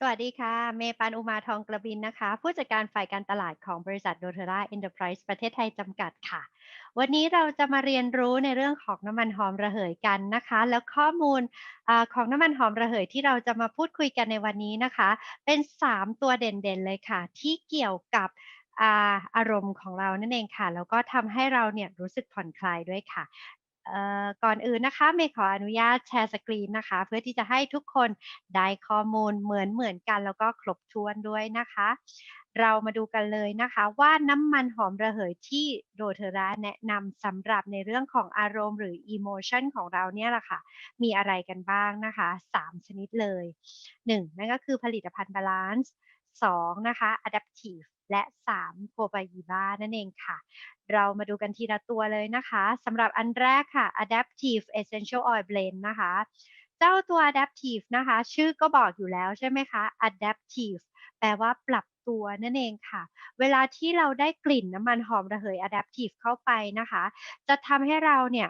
สวัสดีค่ะ เมย์ปานอุมาทองกระบินนะคะ ผู้จัดการฝ่ายการตลาดของบริษัทโดเทราเอ็นเตอร์ไพรส์ประเทศไทยจำกัดค่ะ วันนี้เราจะมาเรียนรู้ในเรื่องของน้ำมันหอมระเหยกันนะคะ แล้วข้อมูลอของน้ำมันหอมระเหยที่เราจะมาพูดคุยกันในวันนี้นะคะ เป็น 3 ตัวเด่นๆเลยค่ะ ที่เกี่ยวกับอาอารมณ์ของเรานั่นเองค่ะ แล้วก็ทำให้เราเนี่ยรู้สึกผ่อนคลายด้วยค่ะ ก่อนอื่นนะคะเมย์ขออนุญาตแชร์สกรีนนะคะ เพื่อที่จะให้ทุกคนได้ข้อมูลเหมือนเหมือนกันแล้วก็ครบถ้วนด้วยนะคะ เรามาดูกันเลยนะคะ ว่าน้ำมันหอมระเหยที่โดเทราแนะนำสำหรับในเรื่องของอารมณ์หรืออิโมชันของเราเนี่ยแหละค่ะ มีอะไรกันบ้างนะคะ 3 ชนิดเลย 1. นั่นก็คือผลิตภัณฑ์บาลานซ์ 2 นะคะ adaptive และ 3 โคบายิบ้านั่นเองค่ะ เรามาดูกันทีละตัวเลยนะคะสำหรับอันแรกค่ะ adaptive essential oil blend นะคะ เจ้าตัว adaptive นะคะ ชื่อก็บอกอยู่แล้วใช่ไหมคะ adaptive แปลว่าปรับตัวนั่นเองค่ะ เวลาที่เราได้กลิ่นน้ำมันหอมระเหย adaptive เข้าไปนะคะ จะทำให้เราเนี่ย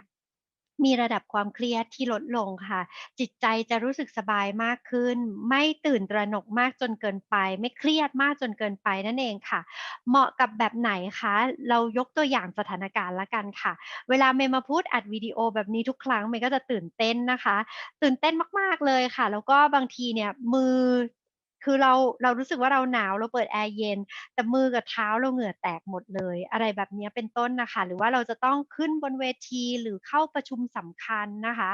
มีระดับความเครียดที่ลดลงค่ะ จิตใจจะรู้สึกสบายมากขึ้น ไม่ตื่นตระหนกมากจนเกินไป ไม่เครียดมากจนเกินไปนั่นเองค่ะ เหมาะกับแบบไหนคะ เรายกตัวอย่างสถานการณ์ละกันค่ะ เวลาเมย์มาพูดอัดวิดีโอแบบนี้ทุกครั้งเมย์ก็จะตื่นเต้นนะคะ ตื่นเต้นมากๆเลยค่ะ แล้วก็บางทีเนี่ยมือ คือเราเรารู้สึกว่าเราหนาวเราเปิดแอร์เย็น แต่มือกับเท้าเราเหงื่อแตกหมดเลย อะไรแบบนี้เป็นต้นนะคะ หรือว่าเราจะต้องขึ้นบนเวทีหรือเข้าประชุมสำคัญนะคะ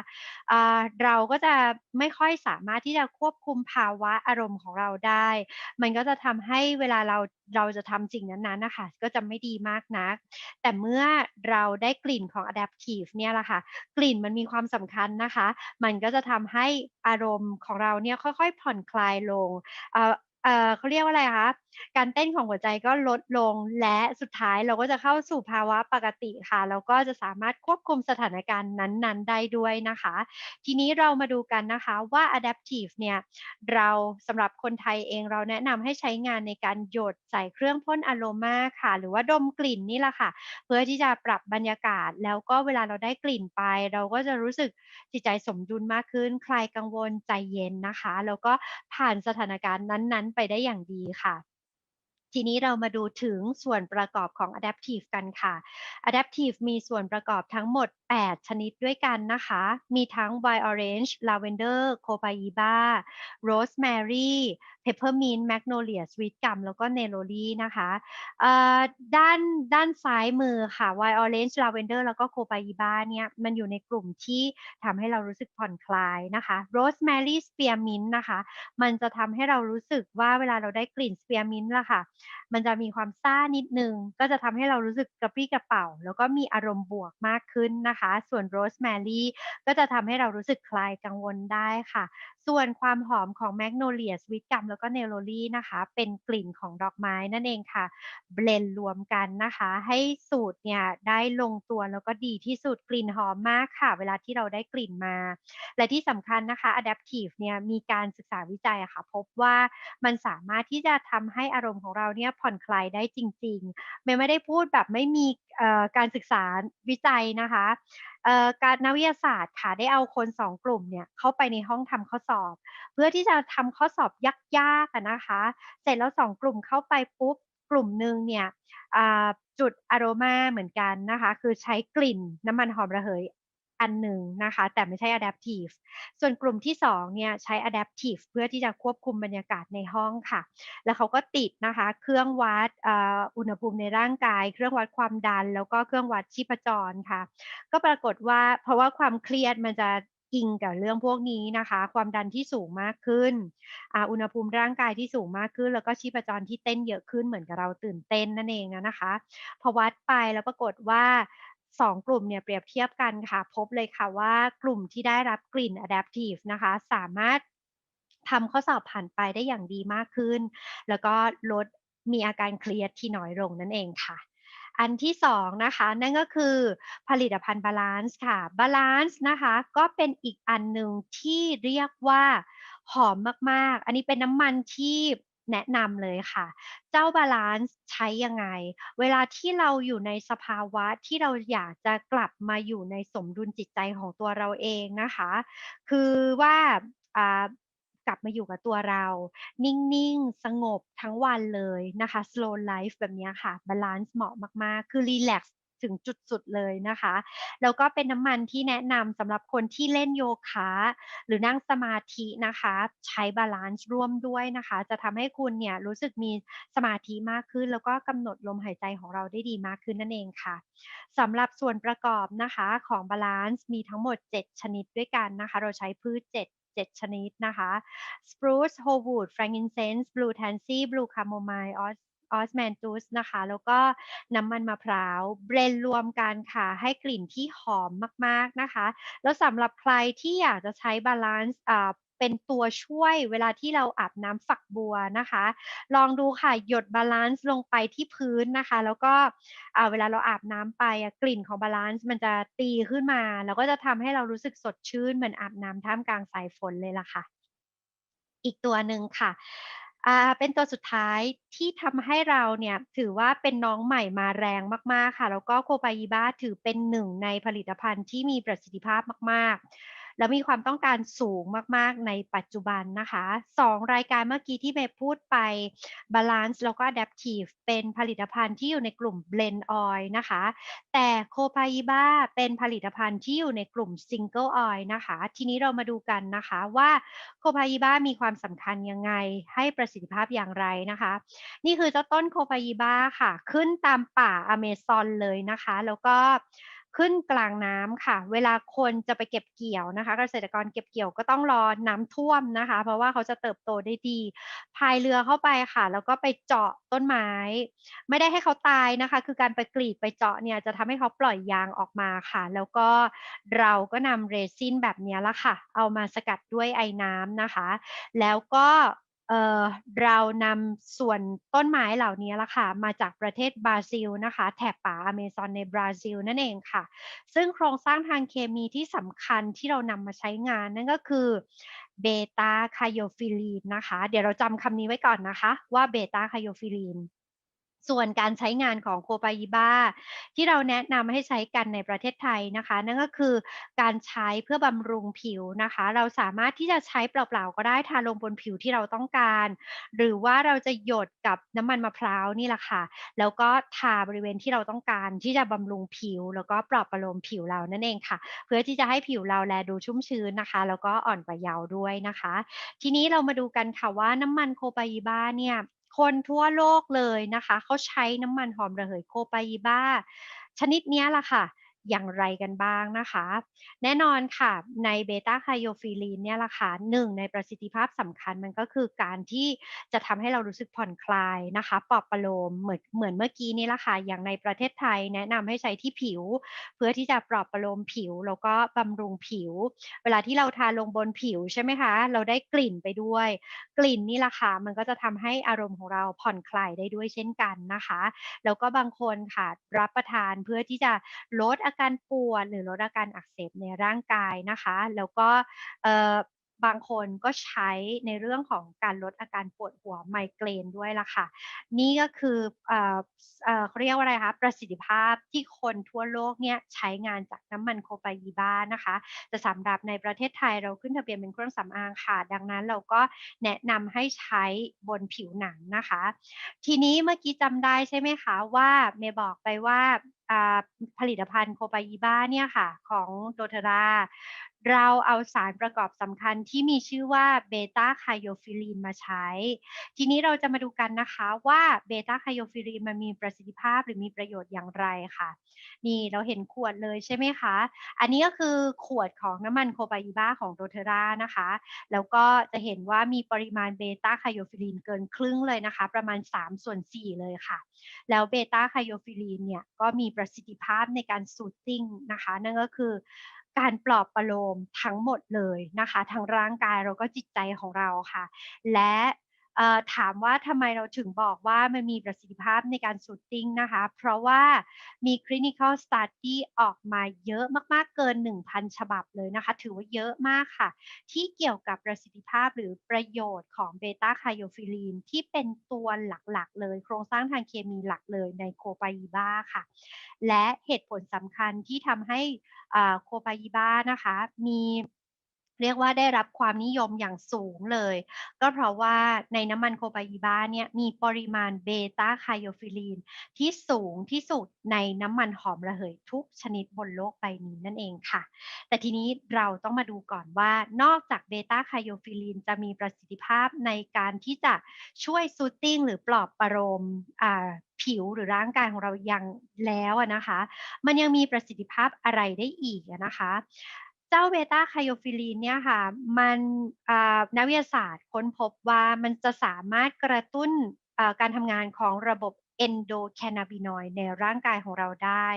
ะเราก็จะไม่ค่อยสามารถที่จะควบคุมภาวะอารมณ์ของเราได้ มันก็จะทำให้เวลาเรา เราจะทำสิ่งนั้นๆนะคะก็จะไม่ดีมากนัก แต่เมื่อเราได้กลิ่นของ adaptive เนี่ยแหละค่ะ กลิ่นมันมีความสำคัญนะคะ มันก็จะทำให้อารมณ์ของเราเนี่ยค่อยๆ ผ่อนคลายลงเอ่อเขาเรียกว่าอะไรคะ การเต้นของหัวใจก็ลดลงและสุดท้ายเราก็จะเข้าสู่ภาวะปกติค่ะ แล้วก็จะสามารถควบคุมสถานการณ์นั้น ๆ ได้ด้วยนะคะ ทีนี้เรามาดูกันนะคะว่า adaptive เนี่ยเราสำหรับคนไทยเองเราแนะนำให้ใช้งานในการหยดใส่เครื่องพ่นอโรมาค่ะ หรือว่าดมกลิ่นนี่แหละค่ะ เพื่อที่จะปรับบรรยากาศ แล้วก็เวลาเราได้กลิ่นไป เราก็จะรู้สึกจิตใจสมดุลมากขึ้น คลายกังวลใจเย็นนะคะ แล้วก็ผ่านสถานการณ์นั้น ๆ ไปได้อย่างดีค่ะ ทีนี้เรามาดูถึงส่วนประกอบของ Adaptive กันค่ะ Adaptive มีส่วนประกอบทั้งหมด 8 ชนิดด้วยกันนะคะ มีทั้ง Wild Orange Lavender Copaiba Rosemary Peppermint Magnolia Sweet Gum แล้วก็ Neroli นะคะด้านด้านซ้ายมือค่ะ Wild Orange Lavender แล้วก็ Copaiba เนี่ยมันอยู่ในกลุ่มที่ทำให้เรารู้สึกผ่อนคลายนะคะ Rosemary Spearmint นะคะ มันจะทำให้เรารู้สึกว่าเวลาเราได้กลิ่น Spearmint ละค่ะมันจะมีความซ่านิดนึง ก็จะทำให้เรารู้สึกกระปรี้กระเป๋า แล้วก็มีอารมณ์บวกมากขึ้นนะคะ ส่วนโรสแมรี่ก็จะทำให้เรารู้สึกคลายกังวลได้ค่ะ ส่วนความหอมของแมกโนเลียสวิตกัมแล้วก็เนโรลี่นะคะ เป็นกลิ่นของดอกไม้นั่นเองค่ะ เบลนรวมกันนะคะ ให้สูตรเนี่ยได้ลงตัวแล้วก็ดีที่สุดกลิ่นหอมมากค่ะ เวลาที่เราได้กลิ่นมา และที่สำคัญนะคะ Adaptive เนี่ยมีการศึกษาวิจัยอะค่ะ พบว่ามันสามารถที่จะทำให้อารมณ์ของเราเนี่ยผ่อนคลายได้จริงๆ ไม่ไม่ได้พูดแบบไม่มีการศึกษาวิจัยนะคะการนักวิทยาศาสตร์ค่ะได้เอาคนสองกลุ่มเนี่ยเข้าไปในห้องทำข้อสอบ เพื่อที่จะทำข้อสอบยากๆนะคะ เสร็จแล้วสองกลุ่มเข้าไปปุ๊บกลุ่มหนึ่งเนี่ยจุดอารมาเหมือนกันนะคะ คือใช้กลิ่นน้ำมันหอมระเหย อันหนึ่งนะคะ แต่ไม่ใช่ adaptive ส่วนกลุ่มที่2เนี่ยใช้ adaptive เพื่อที่จะควบคุมบรรยากาศในห้องค่ะ แล้วเขาก็ติดนะคะ เครื่องวัดอุณหภูมิในร่างกาย เครื่องวัดความดัน แล้วก็เครื่องวัดชีพจรค่ะ ก็ปรากฏว่าเพราะว่าความเครียดมันจะอิงกับเรื่องพวกนี้นะคะ ความดันที่สูงมากขึ้นออุณหภูมิร่างกายที่สูงมากขึ้น แล้วก็ชีพจรที่เต้นเยอะขึ้นเหมือนกับเราตื่นเต้นนั่นเองนะคะ พอวัดไปแล้วปรากฏว่า สองกลุ่มเนี่ยเปรียบเทียบกันค่ะ พบเลยค่ะว่ากลุ่มที่ได้รับกลิ่น adaptive นะคะ สามารถทำข้อสอบผ่านไปได้อย่างดีมากขึ้น แล้วก็ลดมีอาการเครียดที่น้อยลงนั่นเองค่ะ อันที่สองนะคะนั่นก็คือผลิตภัณฑ์บาลานซ์ค่ะบาลานซ์นะคะก็เป็นอีกอันหนึ่งที่เรียกว่าหอมมากๆ อันนี้เป็นน้ำมันที่ แนะนำเลยค่ะ เจ้าบาลานซ์ใช้ยังไง เวลาที่เราอยู่ในสภาวะที่เราอยากจะกลับมาอยู่ในสมดุลจิตใจของตัวเราเองนะคะ คือว่ากลับมาอยู่กับตัวเรา นิ่ง ๆ สงบทั้งวันเลยนะคะ slow life แบบนี้ค่ะบาลานซ์เหมาะมาก ๆ คือรีแลกซ์ ถึงจุดสุดเลยนะคะ แล้วก็เป็นน้ำมันที่แนะนำสำหรับคนที่เล่นโยคะหรือนั่งสมาธินะคะ ใช้บาลานซ์ร่วมด้วยนะคะ จะทำให้คุณเนี่ยรู้สึกมีสมาธิมากขึ้น แล้วก็กำหนดลมหายใจของเราได้ดีมากขึ้นนั่นเองค่ะสำหรับส่วนประกอบนะคะของบาลานซ์มีทั้งหมด 7 ชนิดด้วยกันนะคะ เราใช้พืช 7 7 ชนิดนะคะ spruce Holewood, frankincense blue tansy blue chamomile ออสแมนตูสนะคะ แล้วก็น้ำมันมะพร้าวเบรนรวมกันค่ะ ให้กลิ่นที่หอมมากๆนะคะ แล้วสำหรับใครที่อยากจะใช้บาลานซ์เป็นตัวช่วยเวลาที่เราอาบน้ำฝักบัวนะคะ ลองดูค่ะหยดบาลานซ์ลงไปที่พื้นนะคะ แล้วก็เวลาเราอาบน้ำไปกลิ่นของบาลานซ์มันจะตีขึ้นมา แล้วก็จะทำให้เรารู้สึกสดชื่นเหมือนอาบน้ำท่ามกลางสายฝนเลยล่ะค่ะ อีกตัวหนึ่งค่ะ อ่าเป็นตัวสุดท้ายที่ทำให้เราเนี่ยถือว่าเป็นน้องใหม่มาแรงมาก ๆ ค่ะ แล้วก็โคบายิบ้าถือเป็นหนึ่งในผลิตภัณฑ์ที่มีประสิทธิภาพมาก ๆ แล้วมีความต้องการสูงมากๆในปัจจุบันนะคะ2รายการเมื่อกี้ที่เมย์พูดไป Balance แล้วก็ Adaptive เป็นผลิตภัณฑ์ที่อยู่ในกลุ่ม Blend Oil นะคะ แต่ c o p a i b a เป็นผลิตภัณฑ์ที่อยู่ในกลุ่ม Single Oil นะคะ ทีนี้เรามาดูกันนะคะว่า c o p a i b a มีความสำคัญยังไง ให้ประสิทธิภาพอย่างไรนะคะ นี่คือเจ้าต้นโคปายิบ้าค่ะ ขึ้นตามป่าอเมซอนเลยนะคะ แล้วก็ ขึ้นกลางน้ำค่ะ เวลาคนจะไปเก็บเกี่ยวนะคะ เกษตรกรเก็บเกี่ยวก็ต้องรอน้ำท่วมนะคะ เพราะว่าเขาจะเติบโตได้ดี พายเรือเข้าไปค่ะ แล้วก็ไปเจาะต้นไม้ ไม่ได้ให้เขาตายนะคะ คือการไปกรีดไปเจาะเนี่ยจะทำให้เขาปล่อยยางออกมาค่ะ แล้วก็เราก็นำเรซินแบบนี้ละค่ะ เอามาสกัดด้วยไอ้น้ำนะคะ แล้วก็ เรานำส่วนต้นไม้เหล่านี้ละค่ะมาจากประเทศบราซิลนะคะแถบป่าอเมซอนในบราซิลนั่นเองค่ะ ซึ่งโครงสร้างทางเคมีที่สำคัญที่เรานำมาใช้งานนั่นก็คือเบต้าไคโยฟิลีนนะคะ เดี๋ยวเราจำคำนี้ไว้ก่อนนะคะว่าเบต้าไคโยฟิลีน ส่วนการใช้งานของโคปายิบ้าที่เราแนะนำให้ใช้กันในประเทศไทยนะคะ นั่นก็คือการใช้เพื่อบำรุงผิวนะคะ เราสามารถที่จะใช้เปล่าๆก็ได้ทาลงบนผิวที่เราต้องการ หรือว่าเราจะหยดกับน้ำมันมะพร้าวนี่แหละค่ะ แล้วก็ทาบริเวณที่เราต้องการที่จะบำรุงผิว แล้วก็ปลอบประโลมผิวเรานั่นเองค่ะ เพื่อที่จะให้ผิวเราแลดูชุ่มชื้นนะคะ แล้วก็อ่อนกว่าเยาว์ด้วยนะคะ ทีนี้เรามาดูกันค่ะว่าน้ำมันโคปายิบ้าเนี่ย คนทั่วโลกเลยนะคะ เขาใช้น้ำมันหอมระเหยโคปายิบ้า ชนิดนี้ล่ะค่ะ อย่างไรกันบ้างนะคะ แน่นอนค่ะในเบต้าไคโยฟิลีนเนี่ยละค่ะหนึ่งในประสิทธิภาพสำคัญมันก็คือการที่จะทำให้เรารู้สึกผ่อนคลายนะคะปลอบประโลมเหมือนเหมือนเมื่อกี้นี่ละค่ะอย่างในประเทศไทยแนะนำให้ใช้ที่ผิว เพื่อที่จะปลอบประโลมผิว แล้วก็บำรุงผิว เวลาที่เราทาลงบนผิวใช่ไหมคะ เราได้กลิ่นไปด้วย กลิ่นนี่ละค่ะมันก็จะทำให้อารมณ์ของเราผ่อนคลายได้ด้วยเช่นกันนะคะ แล้วก็บางคนค่ะรับประทานเพื่อที่จะลดอาการปวดหรือลดอาการอักเสบในร่างกายนะคะ แล้วก็ บางคนก็ใช้ในเรื่องของการลดอาการปวดหัวไมเกรนด้วยล่ะค่ะ นี่ก็คือเขาเรียกว่าอะไรคะประสิทธิภาพที่คนทั่วโลกเนี่ยใช้งานจากน้ำมันโคปายีบ้านะคะแต่สำหรับในประเทศไทยเราขึ้นทะเบียนเป็นเครื่องสำอางค่ะ ดังนั้นเราก็แนะนำให้ใช้บนผิวหนังนะคะ ทีนี้เมื่อกี้จำได้ใช่ไหมคะว่าเมย์บอกไปว่าผลิตภัณฑ์โคปายิบ้าเนี่ยค่ะของโดเทรา เราเอาสารประกอบสำคัญที่มีชื่อว่าเบต้าไคโยฟิลีนมาใช้ ทีนี้เราจะมาดูกันนะคะว่าเบต้าไคโยฟิลีนมันมีประสิทธิภาพหรือมีประโยชน์อย่างไรค่ะ นี่เราเห็นขวดเลยใช่ไหมคะ อันนี้ก็คือขวดของน้ำมันโคปายิบ้าของโดเทรานะคะ แล้วก็จะเห็นว่ามีปริมาณเบต้าไคโยฟิลีนเกินครึ่งเลยนะคะ ประมาณ 3 ส่วน 4 เลยค่ะ แล้วเบต้าไคโยฟิลีนเนี่ยก็มีประสิทธิภาพในการสูตติ้งนะคะ นั่นก็คือ การปลอบประโลมทั้งหมดเลยนะคะ ทั้งร่างกายเราก็จิตใจของเราค่ะ และ ถามว่าทำไมเราถึงบอกว่ามันมีประสิทธิภาพในการสูตติ้งนะคะ เพราะว่ามี clinical study ออกมาเยอะมากๆเกิน 1,000 ฉบับเลยนะคะ ถือว่าเยอะมากค่ะ ที่เกี่ยวกับประสิทธิภาพหรือประโยชน์ของเบต้าไคโยฟิลีนที่เป็นตัวหลักๆ เลย โครงสร้างทางเคมีหลักเลยในโคปายิบ้าค่ะ และเหตุผลสำคัญที่ทำให้โคปายิบ้านะคะมี เรียกว่าได้รับความนิยมอย่างสูงเลย ก็เพราะว่าในน้ำมันโคปาอีบาเนี่ยมีปริมาณเบต้าไคโอฟิลีนที่สูงที่สุดในน้ำมันหอมระเหยทุกชนิดบนโลกใบนี้นั่นเองค่ะ แต่ทีนี้เราต้องมาดูก่อนว่านอกจากเบต้าไคโอฟิลีนจะมีประสิทธิภาพในการที่จะช่วยซูตติ้งหรือปลอบประโลมผิวหรือร่างกายของเรายังแล้วนะคะ มันยังมีประสิทธิภาพอะไรได้อีกนะคะ เจ้าเบต้าไคโอฟิลีนเนี่ยค่ะ มันนักวิทยาศาสตร์ค้นพบว่ามันจะสามารถกระตุ้นการทำงานของระบบเอนโดแคนาบินอยในร่างกายของเราได้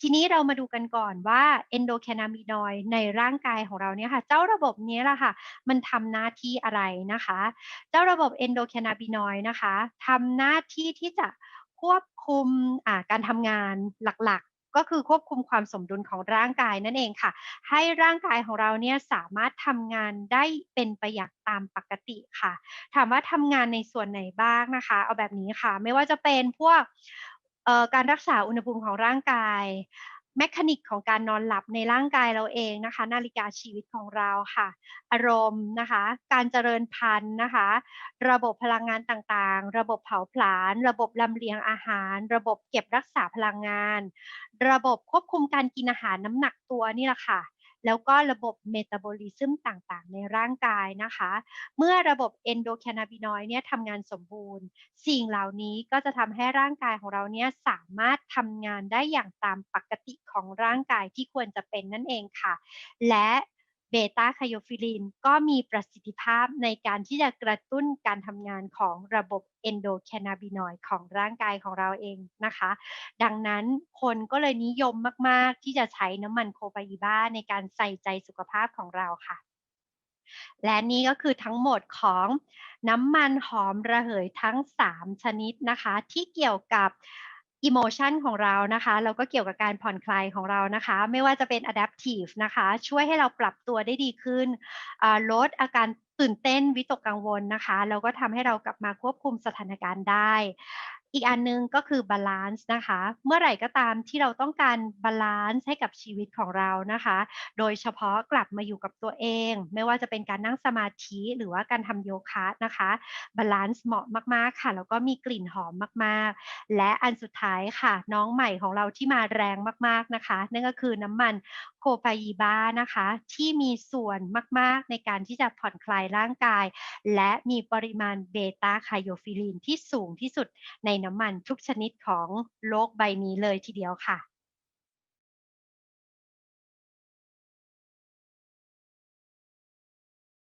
ทีนี้เรามาดูกันก่อนว่าเอนโดแคนาบินอยในร่างกายของเราเนี่ยค่ะ เจ้าระบบนี้แหละค่ะ มันทำหน้าที่อะไรนะคะ เจ้าระบบเอนโดแคนาบินอยนะคะทำหน้าที่ที่จะควบคุมการทำงานหลัก ก็คือควบคุมความสมดุลของร่างกายนั่นเองค่ะ ให้ร่างกายของเราเนี่ยสามารถทำงานได้เป็นไปอย่างตามปกติค่ะ ถามว่าทำงานในส่วนไหนบ้างนะคะ เอาแบบนี้ค่ะ ไม่ว่าจะเป็นพวกการรักษาอุณหภูมิของร่างกาย แมคานิกของการนอนหลับในร่างกายเราเองนะคะ นาฬิกาชีวิตของเราค่ะ อารมณ์นะคะ การเจริญพันธุ์นะคะ ระบบพลังงานต่างๆ ระบบเผาผลาญ ระบบลำเลียงอาหาร ระบบเก็บรักษาพลังงาน ระบบควบคุมการกินอาหารน้ำหนักตัวนี่แหละค่ะ แล้วก็ระบบเมตาบอลิซึมต่างๆ ในร่างกายนะคะ เมื่อระบบเอนโดแคนาบินอยเนี่ยทำงานสมบูรณ์ สิ่งเหล่านี้ก็จะทำให้ร่างกายของเราเนี่ยสามารถทำงานได้อย่างตามปกติของร่างกายที่ควรจะเป็นนั่นเองค่ะ และ เบต้าไคโอฟิลินก็มีประสิทธิภาพในการที่จะกระตุ้นการทำงานของระบบเอนโดแคนาบินอยของร่างกายของเราเองนะคะ ดังนั้นคนก็เลยนิยมมาก ๆ ที่จะใช้น้ำมันโคปาอีบาในการใส่ใจสุขภาพของเราค่ะ และนี่ก็คือทั้งหมดของน้ำมันหอมระเหยทั้ง 3 ชนิดนะคะ ที่เกี่ยวกับ อิโมชันของเรานะคะแล้วก็เกี่ยวกับการผ่อนคลายของเรานะคะ ไม่ว่าจะเป็น adaptive นะคะ ช่วยให้เราปรับตัวได้ดีขึ้นลดอาการตื่นเต้นวิตกกังวลนะคะแล้วก็ทำให้เรากลับมาควบคุมสถานการณ์ได้ อีกอันนึงก็คือบาลานซ์นะคะ เมื่อไหร่ก็ตามที่เราต้องการบาลานซ์ให้กับชีวิตของเรานะคะ โดยเฉพาะกลับมาอยู่กับตัวเอง ไม่ว่าจะเป็นการนั่งสมาธิหรือว่าการทำโยคะนะคะบาลานซ์เหมาะมากๆค่ะ แล้วก็มีกลิ่นหอมมากๆ และอันสุดท้ายค่ะ น้องใหม่ของเราที่มาแรงมากๆนะคะ นั่นก็คือน้ำมันโคไฟยีบานะคะ ที่มีส่วนมากๆในการที่จะผ่อนคลายร่างกาย และมีปริมาณเบต้าไคโอฟิลินที่สูงที่สุดในน้ำมันทุกชนิดของโลกใบนี้เลยทีเดียวค่ะ